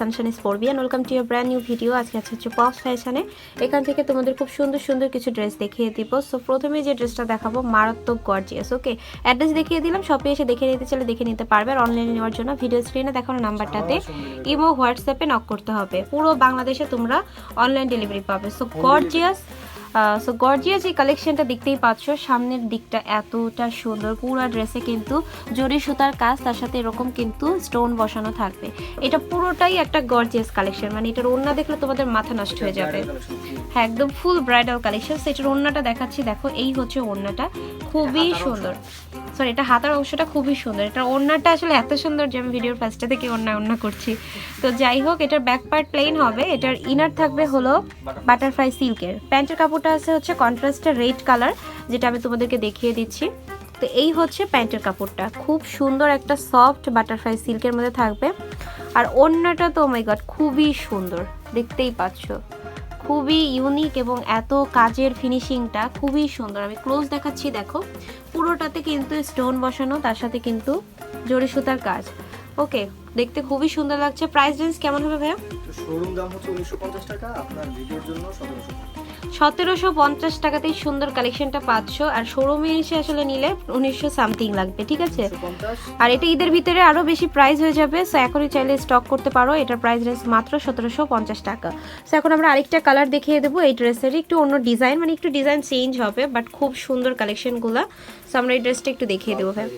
সানশান Beant welcome to your brand new video আজকে আছে হচ্ছে পপস ফ্যাশনে এখান থেকে তোমাদের খুব সুন্দর সুন্দর কিছু ড্রেস দেখিয়ে দিব। সো প্রথমে যে ড্রেসটা দেখাবো, মারাত্মক গর্জিয়াস ওকে অ্যাড্রেস দেখিয়ে দিলাম শপে এসে দেখে নিতে চাইলে দেখে নিতে পারবে আর অনলাইনে নেওয়ার জন্য ভিডিও স্ক্রিনে দেখানো নাম্বারটাতে ইমো হোয়াটসঅ্যাপে নক করতে হবে। পুরো বাংলাদেশে তোমরা অনলাইন ডেলিভারি পাবে। সো গর্জিয়াস সো গর্জিয়াস এই কালেকশনটা দেখতেই পাচ্ছ। সামনের দিকটা এতটা সুন্দর। পুরো ড্রেসে কিন্তু জরি সুতার কাজ, তার সাথে এরকম কিন্তু স্টোন বসানো থাকবে। এটা পুরোটাই একটা গর্জিয়াস কালেকশন মানে এটার ওড়না দেখলে তোমাদের মাথা নষ্ট হয়ে যাবে। হ্যাঁ একদম ফুল ব্রাইডাল কালেকশন সেটার ওড়নাটা দেখাচ্ছি। দেখো এই হচ্ছে ওড়নাটা। খুবই সুন্দর। সরি এটা হাতার অংশটা খুবই সুন্দর। এটা ওড়নাটা আসলে এত সুন্দর যে আমি ভিডিওর ফার্স্টে থেকে ওড়না ওড়না করছি। তো যাই হোক এটার ব্যাক পার্ট প্লেন হবে। এটার ইনার থাকবে হলো বাটারফ্লাই সিল্কের প্যান্টের কাপড়টা আছে হচ্ছে কন্ট্রাস্টের রেড কালার যেটা আমি তোমাদেরকে দেখিয়ে দিচ্ছি। তো এই হচ্ছে প্যান্টের কাপড়টা। খুব সুন্দর একটা সফট বাটারফ্লাই সিল্কের মধ্যে থাকবে। আর ওড়নাটা তো মাই গড খুবই সুন্দর। দেখতেই পাচ্ছ। খুবই ইউনিক এবং এত কাজের ফিনিশিংটা খুবই সুন্দর। আমি ক্লোজ দেখাচ্ছি, দেখো। পুরোটাতে কিন্তু স্টোন বসানো, তার সাথে কিন্তু জড়ি সুতার কাজ। ওকে দেখতে খুবই সুন্দর লাগছে। প্রাইস রেঞ্জ কেমন হবে ভাইয়া? শোরুম দাম হচ্ছে উনিশশো পঞ্চাশ টাকা। আপনার ভিডিওর জন্য সতেরোশো সতেরোশো পঞ্চাশ টাকাতেই সুন্দর কালেকশনটা পাঁচশো আর শোরুমে এসে আসলে নিলে উনিশশো সামথিং লাগবে ঠিক আছে? আর এটা ঈদের ভিতরে আরও বেশি প্রাইস হয়ে যাবে সো এখনই চাইলে স্টক করতে পারো। এটার প্রাইস রেঞ্জ মাত্র সতেরোশো পঞ্চাশ টাকা। সো এখন আমরা আরেকটা কালার দেখিয়ে দেবো এই ড্রেসের একটু অন্য ডিজাইন মানে একটু ডিজাইন চেঞ্জ হবে বাট খুব সুন্দর কালেকশনগুলো সো আমরা এই ড্রেসটা একটু দেখিয়ে দেবো ভাই।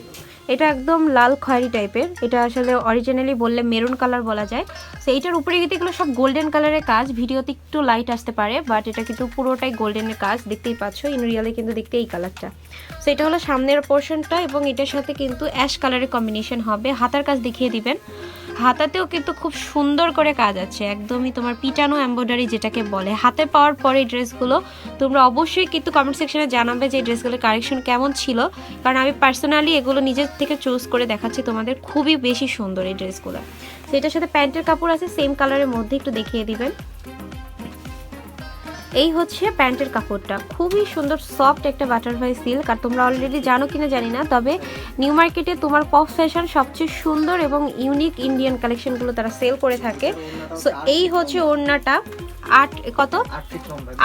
এটা একদম লাল খয়েরি টাইপের। এটা আসলে অরিজিনালি বললে মেরুন কালার বলা যায়। সো এইটার উপরে কিন্তু এগুলো সব গোল্ডেন কালারের কাজ। ভিডিওতে একটু লাইট আসতে পারে বাট এটা কিন্তু পুরোটাই গোল্ডেনের কাজ। দেখতেই পাচ্ছ ইন রিয়ালে কিন্তু দেখতে এই কালারটা সো এটা হলো সামনের পোর্শনটা এবং এটার সাথে কিন্তু অ্যাশ কালারের কম্বিনেশন হবে। হাতার কাজ দেখিয়ে দিবেন। হাতাতেও কিন্তু খুব সুন্দর করে কাজ আছে। একদমই তোমার পিটানো এম্ব্রয়ডারি যেটাকে বলে। হাতে পাওয়ার পরে এই ড্রেসগুলো তোমরা অবশ্যই কিন্তু কমেন্ট সেকশনে জানাবে যে এই ড্রেসগুলোর কালেকশন কেমন ছিল। কারণ আমি পার্সোনালি এগুলো নিজের থেকে চুজ করে দেখাচ্ছি, তোমাদের খুবই বেশি সুন্দর এই ড্রেসগুলো। সেটার সাথে প্যান্টের কাপড় আছে সেম কালারের মধ্যে একটু দেখিয়ে দিবেন। এই হচ্ছে প্যান্টের কাপড়টা। খুবই সুন্দর সফট একটা বাটারফ্লাই সিল্ক আর তোমরা অলরেডি জানো কিনা জানি না তবে নিউ মার্কেটে তোমার পপ ফ্যাশন সবচেয়ে সুন্দর এবং ইউনিক ইন্ডিয়ান কালেকশনগুলো তারা সেল করে থাকে। সো এই হচ্ছে ওড়নাটা। আট কত?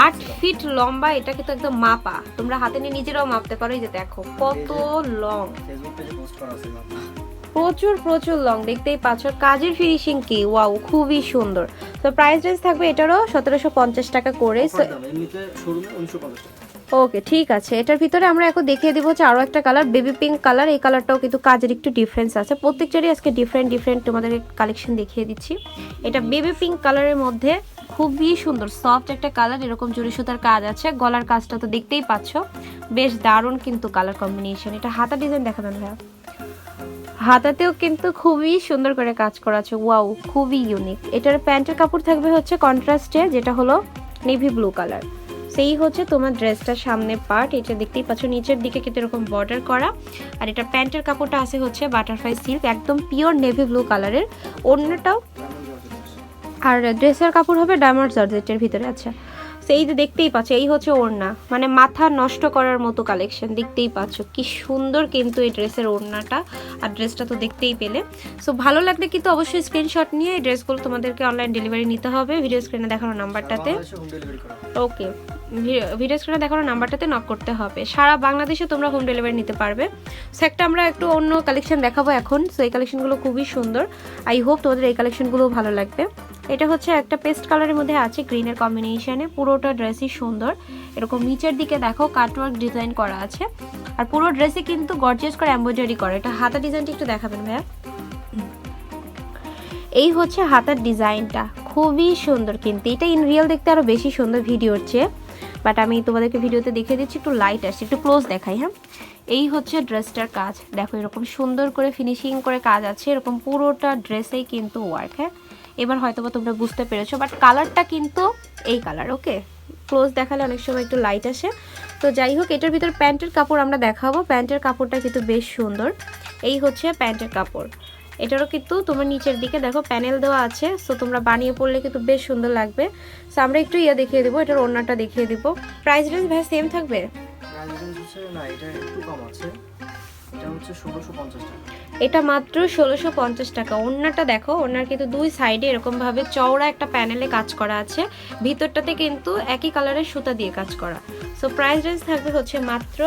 আট ফিট লম্বা এটা কিন্তু একদম মাপা। তোমরা হাতে নিয়ে নিজেরাও মাপতে পারো এই যে দেখো কত লং প্রচুর প্রচুর লং দেখতেই পাচ্ছ। কাজের ফিনিশিং কি? ওয়াও খুবই সুন্দর। তো প্রাইস রেঞ্জ থাকবে এটারও সতেরোশো পঞ্চাশ টাকা করে। ওকে ঠিক আছে। এটার ভিতরে আমরা এখন দেখিয়ে দিব হচ্ছে আরও একটা কালার বেবি পিঙ্ক কালার এই কালারটাও কিন্তু কাজের একটু ডিফারেন্স আছে। প্রত্যেকটারই আজকে ডিফারেন্ট ডিফারেন্ট তোমাদের কালেকশন দেখিয়ে দিচ্ছি। এটা বেবি পিঙ্ক কালারের মধ্যে খুবই সুন্দর সফট একটা কালার এরকম জুড়ি সুতার কাজ আছে। গলার কাজটা তো দেখতেই পাচ্ছ। বেশ দারুণ কিন্তু কালার কম্বিনেশন এটা হাতা ডিজাইন দেখাবেন ভাইয়া। হাতাতেও কিন্তু খুবই সুন্দর করে কাজ করা আছে। ওয়াও খুবই ইউনিক এটার প্যান্টের কাপড় থাকবে হচ্ছে কন্ট্রাস্টে যেটা হলো নেভি ব্লু কালার সেই হচ্ছে তোমার ড্রেসটার সামনে পার্ট এটা দেখতেই পাচ্ছ নিচের দিকে কিন্তু এরকম বর্ডার করা। আর এটা প্যান্টের কাপড়টা আছে হচ্ছে বাটারফ্লাই সিল্ক একদম পিওর নেভি ব্লু কালারের অন্যটাও আর ড্রেসের কাপড় হবে ডায়মন্ড জর্জেটের ভিতরে আচ্ছা। সেই যে দেখতেই পাচ্ছ এই হচ্ছে ওড়না। মানে মাথা নষ্ট করার মতো কালেকশন দেখতেই পাচ্ছ। কি সুন্দর কিন্তু এই ড্রেসের ওড়নাটা আর ড্রেসটা তো দেখতেই পেলে। সো ভালো লাগলে কিন্তু অবশ্যই স্ক্রিনশট নিয়ে এই ড্রেসগুলো তোমাদেরকে অনলাইন ডেলিভারি নিতে হবে। ভিডিও স্ক্রিনে দেখানো নাম্বারটাতে ওকে ভিডিও স্ক্রিনে দেখানো নাম্বারটাতে নক করতে হবে। সারা বাংলাদেশে তোমরা হোম ডেলিভারি নিতে পারবে। সো একটা আমরা একটু অন্য কালেকশন দেখাবো এখন। সো এই কালেকশনগুলো খুবই সুন্দর। আই হোপ তোমাদের এই কালেকশনগুলো ভালো লাগবে। এটা হচ্ছে একটা পেস্ট কালারের মধ্যে আছে গ্রিনের কম্বিনেশনে। পুরোটা ড্রেসই সুন্দর। এরকম নিচের দিকে দেখো কাটওয়ার্ক ডিজাইন করা আছে। আর পুরো ড্রেসে কিন্তু গর্জিয়াস করে এমব্রয়ডারি করা। এটা হাতা ডিজাইনটা একটু দেখাবেন ভাইয়া। এই হচ্ছে হাতার ডিজাইনটা খুবই সুন্দর কিন্তু। এটা ইন রিয়েল দেখতে আরও বেশি সুন্দর ভিডিওর চেয়ে। বাট আমি তোমাদেরকে ভিডিওতে দেখিয়ে দিচ্ছি, একটু লাইট আসছে। একটু ক্লোজ দেখাই হ্যাঁ? এই হচ্ছে ড্রেসটার কাজ। দেখো এরকম সুন্দর করে ফিনিশিং করে কাজ আছে। এরকম পুরোটা ড্রেসেই কিন্তু ওয়ার্ক হ্যাঁ? এবার হয়তো বা তোমরা বুঝতে পেরেছ বাট কালারটা কিন্তু এই কালার ওকে ক্লোজ দেখালে অনেক সময় একটু লাইট আসে। তো যাই হোক, এটার ভিতর প্যান্টের কাপড় আমরা দেখাবো। প্যান্টের কাপড়টা কিন্তু বেশ সুন্দর। এই হচ্ছে প্যান্টের কাপড়। এটারও কিন্তু তোমার নিচের দিকে দেখো প্যানেল দেওয়া আছে সো তোমরা বানিয়ে পড়লে কিন্তু বেশ সুন্দর লাগবে। সো আমরা একটু ইয়ে দেখিয়ে দেবো, এটার ওড়নাটা দেখিয়ে দিব। প্রাইস রেঞ্জ ভাই সেম থাকবে? এটা মাত্র ষোলোশো পঞ্চাশ টাকা। ওড়নাটা দেখো, ওড়নার কিন্তু দুই সাইডে এরকমভাবে চওড়া একটা প্যানেলে কাজ করা আছে। ভিতরটাতে কিন্তু একই কালারের সুতা দিয়ে কাজ করা। সো প্রাইস রেঞ্জ থাকবে হচ্ছে মাত্র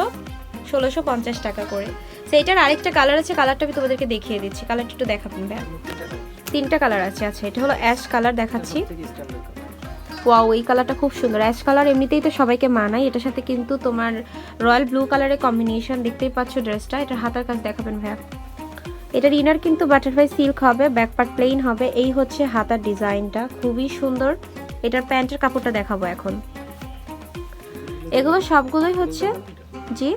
ষোলোশো পঞ্চাশ টাকা করে। তো এটার আরেকটা কালার আছে কালারটা আমি তোমাদেরকে দেখিয়ে দিচ্ছি। কালারটা একটু দেখাবেন ব্যাগ তিনটা কালার আছে আচ্ছা এটা হলো অ্যাশ কালার দেখাচ্ছি। ওয়াও এই কালারটা খুব সুন্দর। অ্যাশ কালার এমনিতেই তো সবাইকে মানায়। এটার সাথে কিন্তু তোমার রয়্যাল ব্লু কালারের কম্বিনেশন দেখতেই পাচ্ছ ড্রেসটা এটার হাতার কাজ দেখাবেন, ভাইয়া। এটার ইনার কিন্তু বাটারফ্লাই সিল্ক হবে ব্যাক পার্ট প্লেন হবে। এই হচ্ছে হাতার ডিজাইনটা খুবই সুন্দর। এটার প্যান্টের কাপড়টা দেখাবো এখন। এগুলো সবগুলোই হচ্ছে, জি?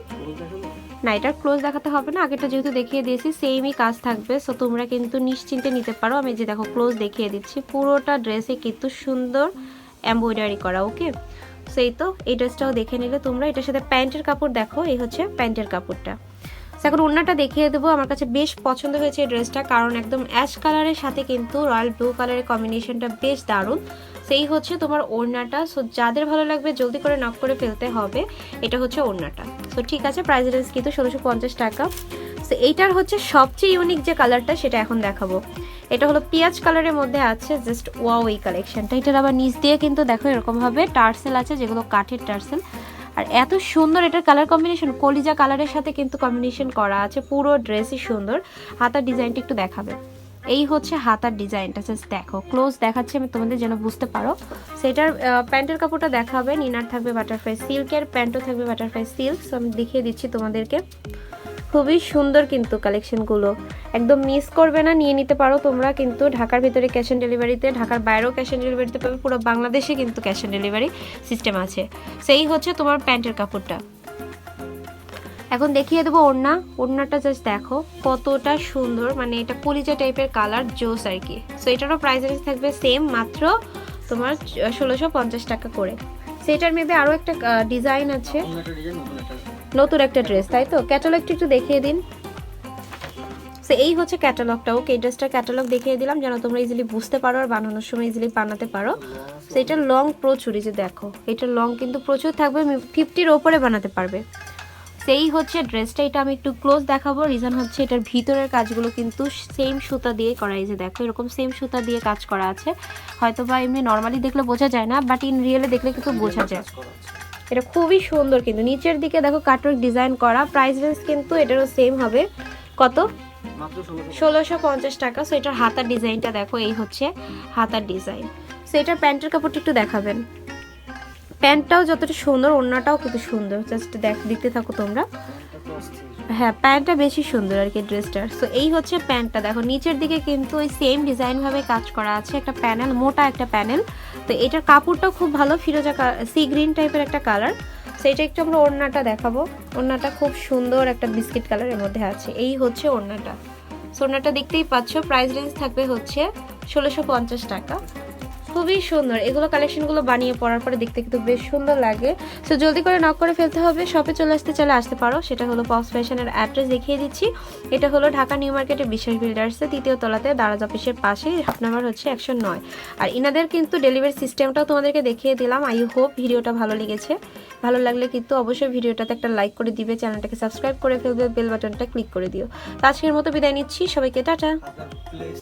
না ক্লোজ দেখাতে হবে না আগেটা যেহেতু দেখিয়ে দিয়েছি সেমই কাজ থাকবে। সো তোমরা কিন্তু নিশ্চিন্তে নিতে পারো। আমি যে দেখো ক্লোজ দেখিয়ে দিচ্ছি, পুরোটা ড্রেসে কিন্তু সুন্দর এমব্রয়ডারি করা ওকে সেই তো, এই ড্রেসটাও দেখে নিলে তোমরা। এটার সাথে প্যান্টের কাপড় দেখো, এই হচ্ছে প্যান্টের কাপড়টা। এখন ওড়নাটা দেখিয়ে দেবো। আমার কাছে বেশ পছন্দ হয়েছে এই ড্রেসটা, কারণ একদম অ্যাশ কালারের সাথে কিন্তু রয়্যাল ব্লু কালারের কম্বিনেশনটা বেশ দারুণ। সেই হচ্ছে তোমার ওড়নাটা। সো যাদের ভালো লাগবে জলদি করে নক করে ফেলতে হবে। এটা হচ্ছে ওড়নাটা। সো ঠিক আছে প্রাইস রেঞ্জ কিন্তু ষোলোশো পঞ্চাশ টাকা। সো এইটার হচ্ছে সবচেয়ে ইউনিক যে কালারটা সেটা এখন দেখাবো। এটা হলো পিঁয়াজ কালারের মধ্যে আছে জাস্ট ওয়াও এই কালেকশনটা এটার আবার নিচ দিয়ে কিন্তু দেখো এরকমভাবে টার্সেল আছে, যেগুলো কাঠের টার্সেল। আর এত সুন্দর এটার কালার কম্বিনেশন কলিজা কালারের সাথে কিন্তু কম্বিনেশন করা আছে, পুরো ড্রেসই সুন্দর। হাতার ডিজাইনটা একটু দেখাবে। এই হচ্ছে হাতার ডিজাইনটা জাস্ট দেখো। ক্লোজ দেখাচ্ছি আমি তোমাদের যেন বুঝতে পারো। সেটার প্যান্টের কাপড়টা দেখাবে, নিনার থাকবে বাটারফ্লাই সিল্কের প্যান্টও থাকবে বাটারফ্লাই সিল্ক সো আমি দেখিয়ে দিচ্ছি তোমাদেরকে। খুবই সুন্দর কিন্তু কালেকশনগুলো একদম মিস করবে না, নিয়ে নিতে পারো তোমরা, কিন্তু ঢাকার ভিতরে ক্যাশ অন ডেলিভারিতে ঢাকার বাইরেও ক্যাশ অন ডেলিভারিতে পাবে, পুরো বাংলাদেশে কিন্তু ক্যাশ অন ডেলিভারি সিস্টেম আছে। সেই হচ্ছে তোমার প্যান্টের কাপড়টা। এখন দেখিয়ে দেবো ওড়না। ওড়নাটা জাস্ট দেখো, কতটা সুন্দর মানে এটা কলিজা টাইপের কালার জোস আর কি। সো এটারও প্রাইস রেঞ্জ থাকবে সেম মাত্র তোমার ষোলোশো পঞ্চাশ টাকা করে। সেটার মেবি আরও একটা ডিজাইন আছে। নতুন একটা ড্রেস তাই তো? ক্যাটালগটা একটু দেখিয়ে দিন। সো এই হচ্ছে ক্যাটালগটা ওকে এই ড্রেসটার ক্যাটালগ দেখিয়ে দিলাম, যেন তোমরা ইজিলি বুঝতে পারো আর বানানোর সময় ইজিলি বানাতে পারো। সো এটা লং প্রচুর যে দেখো। এটা লং কিন্তু প্রচুর থাকবে ফিফটির ওপরে বানাতে পারবে। সেই হচ্ছে ড্রেসটা এটা আমি একটু ক্লোজ দেখাবো। রিজন হচ্ছে এটার ভিতরের কাজগুলো কিন্তু সেম সুতা দিয়ে করা, এই যে দেখো, এরকম সেম সুতা দিয়ে কাজ করা আছে। হয়তো বা এমনি নর্মালি দেখলে বোঝা যায় না বাট ইন রিয়েলে দেখলে কিন্তু বোঝা যায়। এটা খুবই সুন্দর কিন্তু। নিচের দিকে দেখো কাটওয়ার্ক ডিজাইন করা। প্রাইস রেঞ্জ কিন্তু এটারও সেম হবে। কত? ষোলোশো পঞ্চাশ। টাকা। সো এটার হাতার ডিজাইনটা দেখো এই হচ্ছে হাতার ডিজাইন সো এটার প্যান্টের কাপড়টা একটু দেখাবেন। প্যান্টটাও যতটা সুন্দর ওড়নাটাও কিন্তু সুন্দর। জাস্ট দেখ দেখতে থাকো তোমরা। হ্যাঁ প্যান্টটা বেশি সুন্দর আর কি ড্রেসটার। সো এই হচ্ছে প্যান্টটা। দেখো, নিচের দিকে কিন্তু ওই সেম ডিজাইন ভাবে কাজ করা আছে। একটা প্যানেল, মোটা একটা প্যানেল। তো এটার কাপড়টা খুব ভালো, ফিরোজা সি গ্রিন টাইপের একটা কালার সো এটা একটু আমরা ওড়নাটা দেখাবো। ওড়নাটা খুব সুন্দর একটা বিস্কিট কালারের মধ্যে আছে। এই হচ্ছে ওড়নাটা। সো ওড়নাটা দেখতেই পাচ্ছ প্রাইস রেঞ্জ থাকবে হচ্ছে ষোলোশো টাকা। খুবই সুন্দর। এগুলো কালেকশনগুলো বানিয়ে পরার পরে দেখতে কিন্তু বেশ সুন্দর লাগে। সো জলদি করে নক করে ফেলতে হবে। শপে চলে আসতে চলে আসতে পারো। সেটা হলো পক্স ফ্যাশনের অ্যাড্রেস দেখিয়ে দিচ্ছি। এটা হলো ঢাকা নিউ মার্কেটের বিশ্বাস বিল্ডার্সের তৃতীয় তলাতে, দারাজ অফিসের পাশেই হাফ নাম্বার হচ্ছে একশো নয়। আর ইনাদের কিন্তু ডেলিভারি সিস্টেমটাও তোমাদেরকে দেখিয়ে দিলাম। আই হোপ ভিডিওটা ভালো লেগেছে। ভালো লাগলে কিন্তু অবশ্যই ভিডিওটাতে একটা লাইক করে দিবে, চ্যানেলটাকে সাবস্ক্রাইব করে ফেলবে বেল বাটনটা ক্লিক করে দিও। তো আজকের মতো বিদায় নিচ্ছি। সবাইকে টাটা।